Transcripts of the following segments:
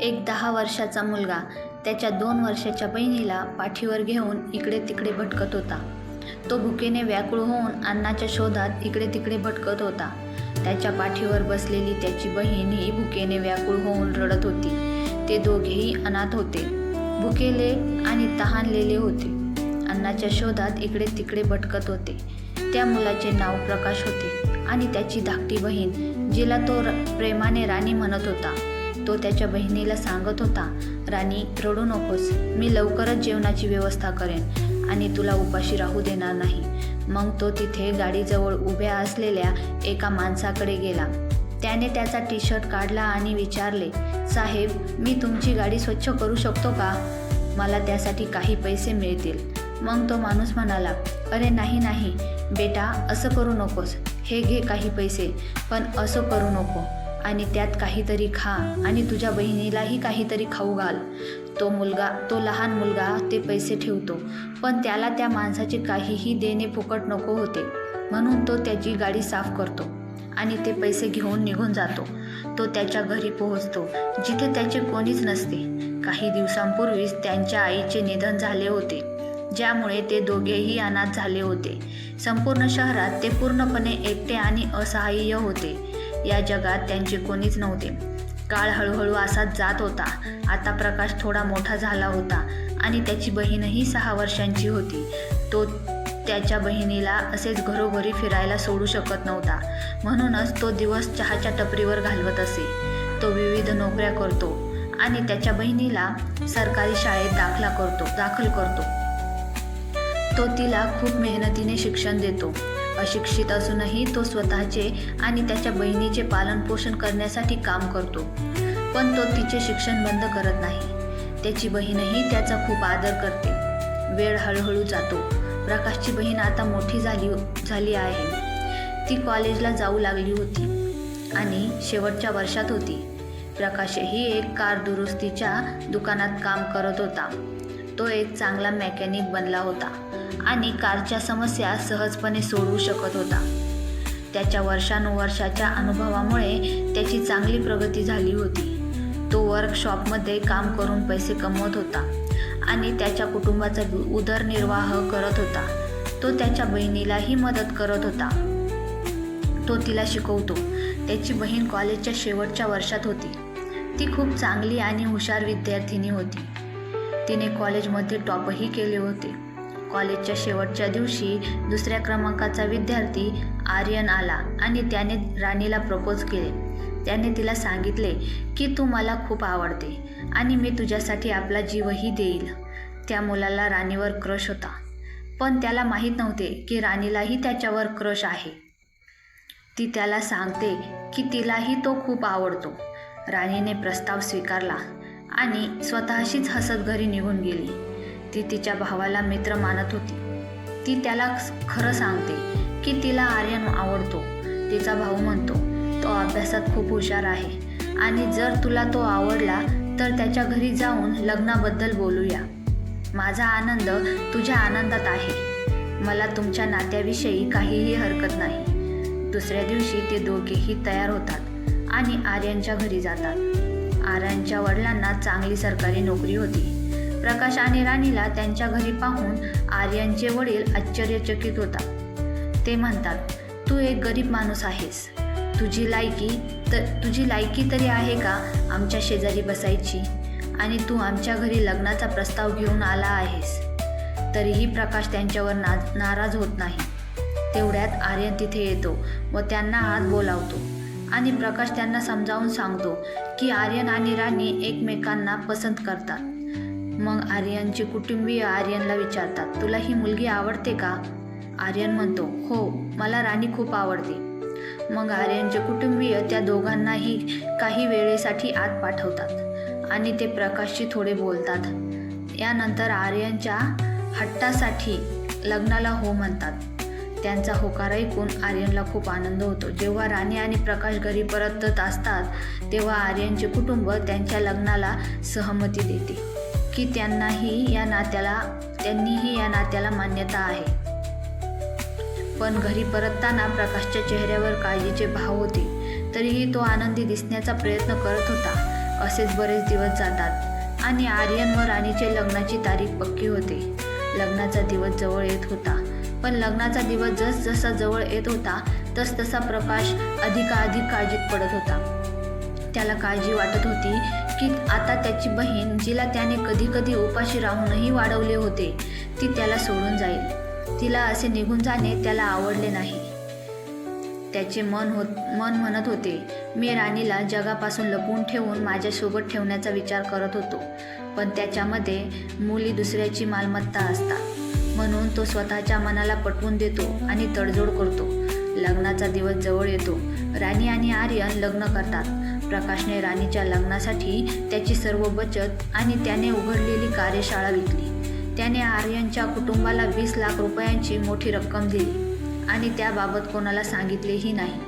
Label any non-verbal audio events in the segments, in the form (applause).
एक दहा वर्षाचा मुलगा त्याच्या दोन वर्षाच्या बहिणीला पाठीवर घेऊन इकडे तिकडे भटकत होता. तो भुकेने व्याकुळ होऊन अन्नाच्या शोधात इकडे तिकडे भटकत होता. त्याच्या पाठीवर बसलेली त्याची बहीण ही भुकेने व्याकुळ होऊन रडत होती. ते दोघेही अनाथ होते. भुकेले आणि तहानलेले होते. अन्नाच्या शोधात इकडे तिकडे भटकत होते. त्या मुलाचे नाव प्रकाश होते आणि त्याची धाकटी बहीण जिला तो र- प्रेमाने राणी म्हणत होता. तो त्याच्या बहिणीला सांगत होता राणी रडू नकोस. मी लवकरच जेवणाची व्यवस्था करेन आणि तुला उपाशी राहू देणार नाही. मग तो तिथे गाडीजवळ उभ्या असलेल्या एका माणसाकडे गेला. त्याने त्याचा टी शर्ट काढला आणि विचारले साहेब मी तुमची गाडी स्वच्छ करू शकतो का? मला त्यासाठी काही पैसे मिळतील. मग तो माणूस म्हणाला अरे नाही नाही. बेटा असं करू नकोस. हे घे काही पैसे पण असं करू नको. आणि त्यात काहीतरी खा आणि तुझ्या बहिणीलाही काहीतरी खाऊ घाल. तो मुलगा तो लहान मुलगा ते पैसे ठेवतो. पण त्याला त्या माणसाचे काहीही देणे फुकट नको होते. म्हणून तो त्याची गाडी साफ करतो आणि ते पैसे घेऊन निघून जातो. तो त्याच्या घरी पोहोचतो जिथे त्याचे कोणीच नसते. काही दिवसांपूर्वीच त्यांच्या आईचे निधन झाले होते ज्यामुळे ते दोघेही अनाथ झाले होते. संपूर्ण शहरात ते पूर्णपणे एकटे आणि असहाय्य होते. या जगात त्यांचे कोणीच नव्हते. काळ हळूहळू असाच जात होता. आता प्रकाश थोडा मोठा झाला होता आणि त्याची बहीणही सहा वर्षांची होती. तो त्याच्या बहिणीला असेच घरोघरी फिरायला सोडू शकत नव्हता. म्हणूनच तो दिवस चहाच्या टपरीवर घालवत असे. तो विविध नोकऱ्या करतो आणि त्याच्या बहिणीला सरकारी शाळेत दाखला करतो दाखल करतो. तो तिला खूप मेहनतीने शिक्षण देतो. अशिक्षित असूनही तो स्वतःचे आणि त्याच्या बहिणीचे पालनपोषण करण्यासाठी काम करतो. पण तो तिचे शिक्षण बंद करत नाही. त्याची बहीणही त्याचा खूप आदर करते. वेळ हळूहळू जातो. प्रकाशची बहीण आता मोठी झाली झाली आहे. ती कॉलेजला जाऊ लागली होती आणि शेवटच्या वर्षात होती. प्रकाशही एक कार दुरुस्तीच्या दुकानात काम करत होता. तो एक चांगला मेकॅनिक बनला होता. आणि कारच्या समस्या सहजपणे सोडवू शकत होता. त्याच्या वर्षानुवर्षाच्या अनुभवामुळे त्याची चांगली प्रगती झाली होती. तो वर्कशॉपमध्ये काम करून पैसे कमवत होता आणि त्याच्या कुटुंबाचा उदरनिर्वाह करत होता. तो त्याच्या बहिणीलाही मदत करत होता. तो तिला शिकवतो. त्याची बहीण कॉलेजच्या शेवटच्या वर्षात होती. ती खूप चांगली आणि हुशार विद्यार्थिनी होती. तिने कॉलेजमध्ये टॉपही केले होते. कॉलेजच्या शेवटच्या दिवशी दुसऱ्या क्रमांकाचा विद्यार्थी आर्यन आला आणि त्याने राणीला प्रपोज केले. त्याने तिला सांगितले की तू मला खूप आवडते आणि मी तुझ्यासाठी आपला जीवही देईल. त्या मुलाला राणीवर क्रश होता. पण त्याला माहीत नव्हते की राणीलाही त्याच्यावर क्रश आहे. ती त्याला सांगते की तिलाही तो खूप आवडतो. राणीने प्रस्ताव स्वीकारला आणि स्वतःशीच हसत घरी निघून गेली. ती तिच्या भावाला मित्र मानत होती. ती त्याला खरं सांगते की तिला आर्यन आवडतो. तिचा भाऊ म्हणतो तो अभ्यासात खूप हुशार आहे. आणि जर तुला तो आवडला तर त्याच्या घरी जाऊन लग्नाबद्दल बोलूया. माझा आनंद तुझ्या आनंदात आहे. मला तुमच्या नात्याविषयी काहीही हरकत नाही. दुसऱ्या दिवशी ते दोघेही तयार होतात आणि आर्यनच्या घरी जातात. आर्यनच्या वडिलांना चांगली सरकारी नोकरी होती. प्रकाश आणि राणीला त्यांच्या घरी पाहून आर्यनचे वडील आश्चर्यचकित होतात. ते म्हणतात तू एक गरीब माणूस आहेस. तुझी लायकी तर तुझी लायकी तरी आहे का आमच्या शेजारी बसायची? आणि तू आमच्या घरी लग्नाचा प्रस्ताव घेऊन आला आहेस. तरीही प्रकाश त्यांच्यावर ना नाराज होत नाही. तेवढ्यात आर्यन तिथे येतो व त्यांना हात बोलावतो. आणि प्रकाश त्यांना समजावून सांगतो की आर्यन आणि राणी एकमेकांना पसंत करतात. मग आर्यनचे कुटुंबीय आर्यनला विचारतात तुला ही मुलगी आवडते का? आर्यन म्हणतो हो मला राणी खूप आवडते. मग आर्यनचे कुटुंबीय त्या दोघांनाही काही वेळेसाठी आत पाठवतात आणि ते प्रकाशशी थोडे बोलतात. यानंतर आर्यनच्या हट्टासाठी लग्नाला हो म्हणतात. त्यांचा होकार ऐकून आर्यनला खूप आनंद होतो. जेव्हा राणी आणि प्रकाश घरी परतत असतात तेव्हा आर्यनचे कुटुंब त्यांच्या लग्नाला सहमती देते. की त्यांनाही या नात्याला त्यांनीही या नात्याला मान्यता आहे. पण घरी परतताना प्रकाशच्या चेहऱ्यावर काळजीचे भाव होते तरीही तो आनंदी दिसण्याचा प्रयत्न करत होता. असेच बरेच दिवस जातात आणि आर्यन व राणीचे लग्नाची तारीख पक्की होते. लग्नाचा दिवस जवळ येत होता पण लग्नाचा दिवस जस जसा जवळ येत होता तस तसा प्रकाश अधिकाधिक काळजीत पडत होता. त्याला काळजी वाटत होती की आता त्याची बहीण जिला त्याने कधी कधी उपाशी राहूनही वाढवले होते ती त्याला सोडून जाईल. तिला असे निघून जाणे त्याला आवडले नाही. त्याचे मन होत मन म्हणत होते मी राणीला जगापासून लपवून ठेवून माझ्यासोबत ठेवण्याचा विचार करत होतो पण त्याच्यामध्ये मुली दुसऱ्याची मालमत्ता असतात. म्हणून तो स्वतःच्या मनाला पटवून देतो आणि तडजोड करतो. लग्नाचा दिवस जवळ येतो. राणी आणि आर्यन लग्न करतात. प्रकाशने राणीच्या लग्नासाठी त्याची सर्व बचत आणि त्याने उघडलेली कार्यशाळा विकली. त्याने आर्यनच्या कुटुंबाला वीस लाख रुपयांची मोठी रक्कम दिली आणि त्याबाबत कोणाला सांगितलेही नाही.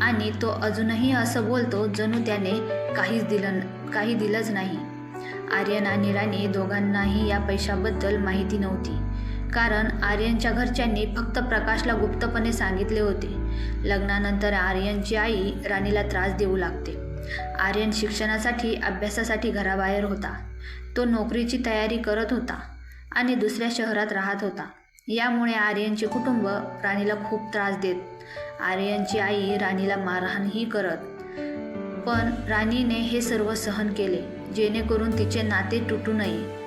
आणि तो अजूनही असं बोलतो जणू त्याने काहीच दिलं काही दिलंच नाही. आर्यन आणि राणी दोघांनाही या पैशाबद्दल माहिती नव्हती. कारण आर्यनच्या घरच्यांनी फक्त प्रकाशला गुप्तपणे सांगितले होते. लग्नानंतर आर्यनची आई राणीला त्रास देऊ लागते. आर्यन शिक्षणासाठी अभ्यासासाठी घराबाहेर होता. तो नोकरीची तयारी करत होता आणि दुसऱ्या शहरात राहत होता. यामुळे आर्यनचे कुटुंब राणीला खूप त्रास देत. आर्यनची आई राणीला मारहाणही करत. पण राणीने हे सर्व सहन केले जेणेकरून तिचे नाते तुटू नये.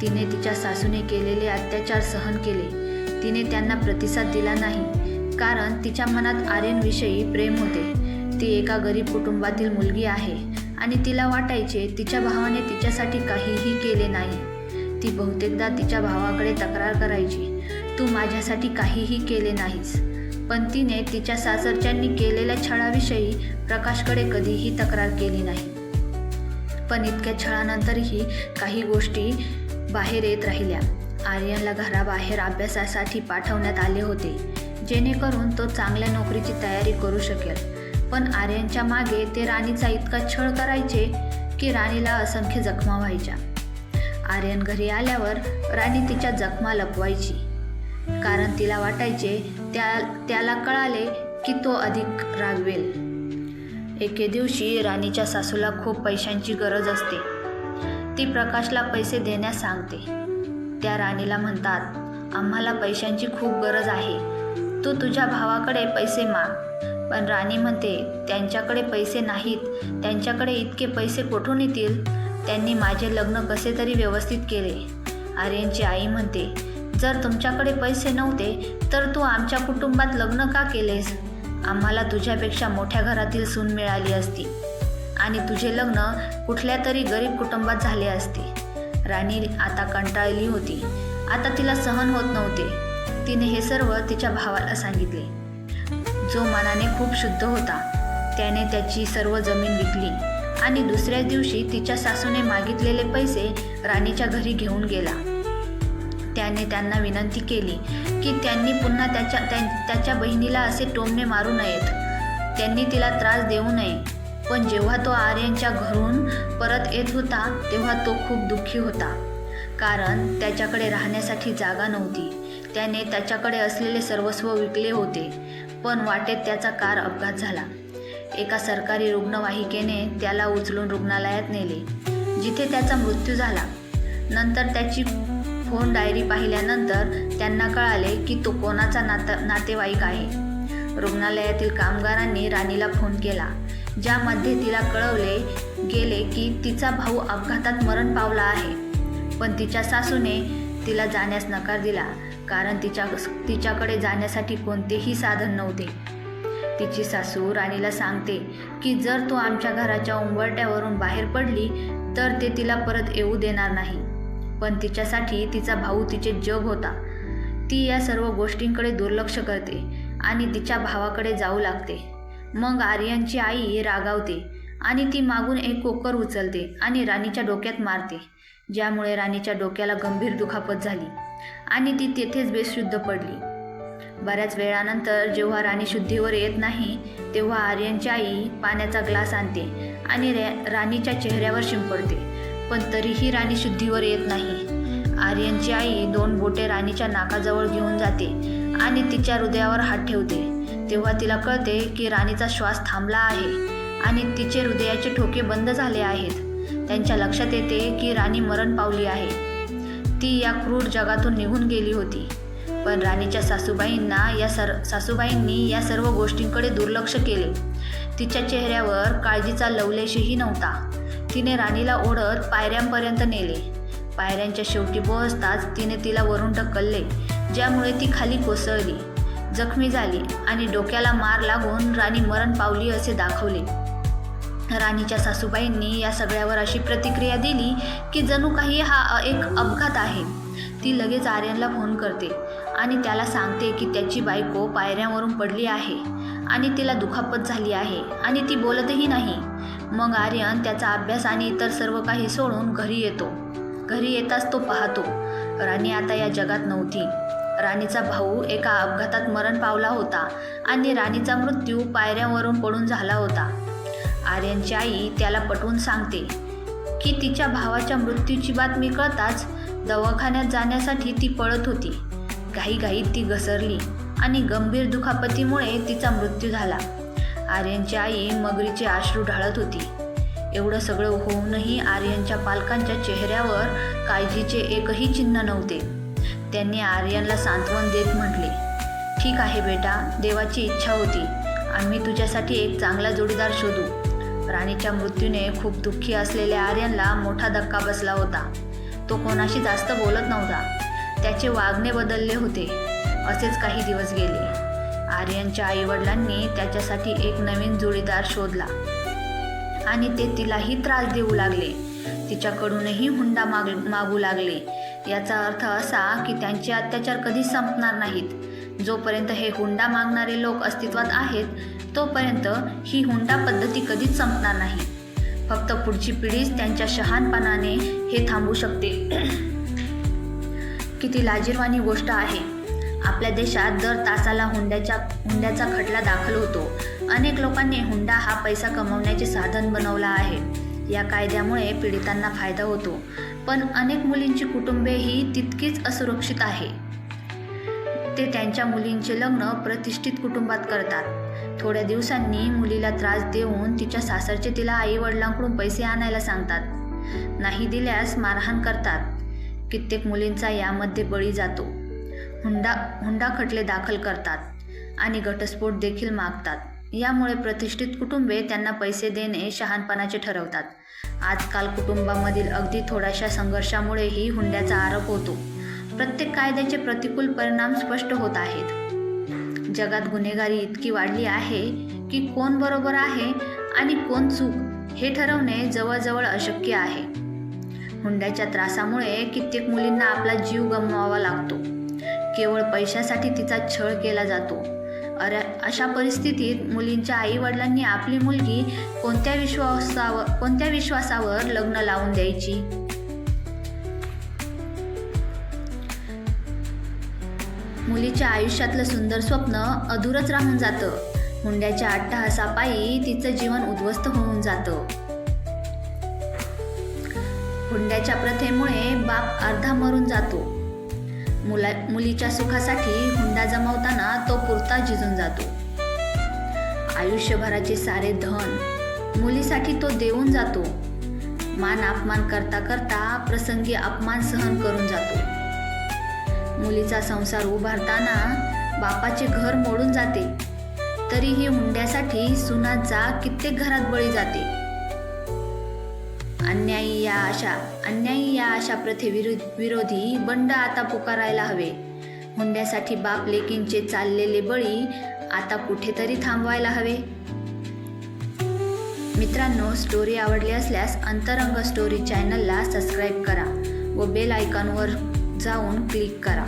तिने तिच्या सासूने केलेले अत्याचार सहन केले. तिने त्यांना प्रतिसाद दिला नाही. कारण तिच्या मनात आर्यनविषयी प्रेम होते. ती एका गरीब कुटुंबातील मुलगी आहे आणि तिला वाटायचे तिच्या भावाने तिच्यासाठी काहीही केले नाही. ती बहुतेकदा तिच्या भावाकडे तक्रार करायची तू माझ्यासाठी काहीही केले नाहीस. पण तिने तिच्या सासरच्यांनी केलेल्या छळाविषयी प्रकाशकडे कधीही तक्रार केली नाही. पण इतक्या छळानंतरही काही गोष्टी बाहेर येत राहिल्या. आर्यनला घराबाहेर अभ्यासासाठी पाठवण्यात आले होते. जेणेकरून तो चांगल्या नोकरीची तयारी करू शकेल. पण आर्यनच्या मागे ते राणीचा इतका छळ करायचे की राणीला असंख्य जखमा व्हायच्या. आर्यन घरी आल्यावर राणी तिच्या जखमा लपवायची. कारण तिला वाटायचे त्या त्याला कळाले की तो अधिक रागवेल. एके दिवशी राणीच्या सासूला खूप पैशांची गरज असते. ती प्रकाशला पैसे देण्यास सांगते. त्या राणीला म्हणतात आम्हाला पैशांची खूप गरज आहे. तू तुझ्या भावाकडे पैसे माग. पण राणी म्हणते त्यांच्याकडे पैसे नाहीत. त्यांच्याकडे इतके पैसे कुठून येतील? त्यांनी माझे लग्न कसे तरी व्यवस्थित केले. आर्यनची आई म्हणते जर तुमच्याकडे पैसे नव्हते तर तू आमच्या कुटुंबात लग्न का केलेस? आम्हाला तुझ्यापेक्षा मोठ्या घरातील सून मिळाली असती. आणि तुझे लग्न कुठल्या तरी गरीब कुटुंबात झाले असते. राणी आता कंटाळली होती. आता तिला सहन होत नव्हते. तिने हे सर्व तिच्या भावाला सांगितले. जो मनाने खूप शुद्ध होता त्याने त्याची सर्व जमीन विकली आणि दुसऱ्या दिवशी तिच्या सासूने मागितलेले पैसे राणीच्या घरी घेऊन गेला. त्याने त्यांना विनंती केली की त्यांनी पुन्हा त्याच्या त्या- त्याच्या बहिणीला असे टोमणे मारू नयेत. त्यांनी तिला त्रास देऊ नये. पण जेव्हा तो आर्यांच्या घरून परत येत होता तेव्हा तो खूप दुःखी होता. कारण त्याच्याकडे राहण्यासाठी जागा नव्हती. त्याने त्याच्याकडे असलेले सर्वस्व विकले होते पण वाटेत त्याचा कार अपघात झाला. एका सरकारी रुग्णवाहिकेने त्याला उचलून रुग्णालयात नेले जिथे त्याचा मृत्यू झाला. नंतर त्याची फोन डायरी पाहिल्यानंतर त्यांना कळाले की तो कोणाचा नाता नातेवाईक आहे. रुग्णालयातील कामगारांनी राणीला फोन केला ज्यामध्ये तिला कळवले गेले की तिचा भाऊ अपघातात मरण पावला आहे पण तिच्या सासूने तिला जाण्यास नकार दिला. कारण तिच्या तिच्याकडे जाण्यासाठी कोणतेही साधन नव्हते. तिची सासू राणीला सांगते की जर तू आमच्या घराच्या उंबरट्यावरून बाहेर पडली तर ते तिला परत येऊ देणार नाही. पण तिच्यासाठी तिचा भाऊ तिचे जग होता. ती या सर्व गोष्टींकडे दुर्लक्ष करते आणि तिच्या भावाकडे जाऊ लागते. मग आर्यनची आई रागावते आणि ती मागून एक कोकर उचलते आणि राणीच्या डोक्यात मारते ज्यामुळे राणीच्या डोक्याला गंभीर दुखापत झाली. आणि ती तेथेच बेशुद्ध पडली. बऱ्याच वेळानंतर जेव्हा राणी शुद्धीवर येत नाही तेव्हा आर्यनची आई पाण्याचा ग्लास आणते आणि रे राणीच्या चेहऱ्यावर शिंपडते. पण तरीही राणी शुद्धीवर येत नाही. आर्यनची आई दोन बोटे राणीच्या नाकाजवळ घेऊन जाते आणि तिच्या हृदयावर हात ठेवते. तेव्हा तिला कळते की राणीचा श्वास थांबला आहे आणि तिचे हृदयाचे ठोके बंद झाले आहेत. त्यांच्या लक्षात येते की राणी मरण पावली आहे. ती या क्रूर जगातून निघून गेली होती. पण राणीच्या सासूबाईंना या सर सासूबाईंनी या सर्व गोष्टींकडे दुर्लक्ष केले. तिच्या चेहऱ्यावर काळजीचा लवलेशही नव्हता. तिने राणीला ओढत पायऱ्यांपर्यंत नेले. पायऱ्यांच्या शेवटी पोहोचताच तिने तिला वरून ढकलले ज्यामुळे ती खाली कोसळली. जखमी झाली आणि डोक्याला मार लागून राणी मरण पावली असे दाखवले. राणीच्या सासूबाईंनी या सगळ्यावर अशी प्रतिक्रिया दिली की जणू काही हा एक अपघात आहे. ती लगेच आर्यनला फोन करते आणि त्याला सांगते की त्याची बायको पायऱ्यांवरून पडली आहे आणि तिला दुखापत झाली आहे आणि ती बोलतही नाही. मग आर्यन त्याचा अभ्यास आणि इतर सर्व काही सोडून घरी येतो. घरी येताच तो पाहतो राणी आता या जगात नव्हती. राणीचा भाऊ एका अपघातात मरण पावला होता आणि राणीचा मृत्यू पायऱ्यांवरून पडून झाला होता. आर्यनची आई त्याला पटवून सांगते की तिच्या भावाच्या मृत्यूची बातमी कळताच दवाखान्यात जाण्यासाठी ती पळत होती. घाईघाईत ती घसरली आणि गंभीर दुखापतीमुळे तिचा मृत्यू झाला. आर्यनची आई मगरीचे आश्रू ढाळत होती. एवढं सगळं होऊनही आर्यनच्या पालकांच्या चेहऱ्यावर काळजीचे एकही चिन्ह नव्हते. त्यांनी आर्यनला सांत्वन देत म्हटले ठीक आहे बेटा देवाची इच्छा होती. आम्ही तुझ्यासाठी एक चांगला जोडीदार शोधू. राणीच्या मृत्यूने खूप दुःखी असलेल्या आर्यनला मोठा धक्का बसला होता. तो कोणाशी जास्त बोलत नव्हता. त्याचे वागणे बदलले होते. असेच काही दिवस गेले. आर्यनच्या आईवडिलांनी त्याच्यासाठी एक नवीन जोडीदार शोधला. आणि ते तिलाही त्रास देऊ लागले. तिच्याकडूनही हुंडा माग मागू लागले. याचा अर्थ असा की त्यांचे अत्याचार कधीच संपणार नाहीत. जोपर्यंत हे हुंडा मागणारे लोक अस्तित्वात आहेत तोपर्यंत ही हुंडा पद्धती कधीच संपणार नाही. फक्त पुढची पिढीच त्यांच्या शहाणपणाने हे थांबू शकते. (clears throat) किती लाजीरवाणी गोष्ट आहे. आपल्या देशात दर तासाला हुंड्याच्या हुंड्याचा खटला दाखल होतो. अनेक लोकांनी हुंडा हा पैसा कमवण्याचे साधन बनवला आहे. या कायद्यामुळे पीडितांना फायदा होतो. पण अनेक मुलींची कुटुंबे ही तितकीच असुरक्षित आहे. ते त्यांच्या मुलींचे लग्न प्रतिष्ठित कुटुंबात करतात. थोड्या दिवसांनी मुलीला त्रास देऊन तिच्या सासरचे तिला आई वडिलांकडून पैसे आणायला सांगतात. नाही दिल्यास मारहाण करतात. कित्येक मुलींचा यामध्ये बळी जातो. हुंडा हुंडा खटले दाखल करतात आणि घटस्फोट देखील मागतात. यामुळे प्रतिष्ठित कुटुंबे त्यांना पैसे देणे शहाणपणाचे ठरवतात. आजकाल कुटुंबामधील अगदी थोड्याशा संघर्षामुळेही हुंड्याचा आरोप होतो. प्रत्येक कायद्याचे प्रतिकूल परिणाम स्पष्ट होत आहेत. जगात गुन्हेगारी इतकी वाढली आहे की कोण बरोबर आहे आणि कोण चूक हे ठरवणे जवळजवळ अशक्य आहे. हुंड्याच्या त्रासामुळे कित्येक मुलींना आपला जीव गमवावा लागतो. केवळ पैशासाठी तिचा छळ केला जातो. अरे अशा परिस्थितीत मुलींच्या आईवडिलांनी आपली मुलगी कोणत्या विश्वासावर कोणत्या विश्वासावर लग्न लावून द्यायची? मुलीच्या आयुष्यातलं सुंदर स्वप्न अधूरच राहून जातं. हुंड्याच्या अट्टहासापायी तिचं जीवन उद्ध्वस्त होऊन जातं. हुंड्याच्या प्रथेमुळे बाप अर्धा मरून जातो. मुला मुलीच्या सुखासाठी हुंडा जमवताना तो पुरता झिजून जातो. आयुष्यभराचे सारे धन मुलीसाठी तो देऊन जातो. मान अपमान करता करता प्रसंगी अपमान सहन करून जातो. मुलीचा संसार उभारताना बापाचे घर मोडून जाते. तरीही हुंड्यासाठी सुनाचा कित्येक घरात बळी जाते. अन्यायी या अशा अन्यायी या अशा प्रथेविरुद्ध विरोधी बंड आता पुकारायला हवे. हुंड्यासाठी बाप लेकींचे चाललेले बळी आता कुठेतरी थांबवायला हवे. मित्रांनो स्टोरी आवडली असल्यास अंतरंग स्टोरी चॅनलला सबस्क्राईब करा व बेल आयकॉनवर जाऊन क्लिक करा.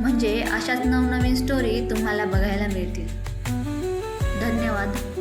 म्हणजे अशाच नवनवीन स्टोरी तुम्हाला बघायला मिळतील. धन्यवाद.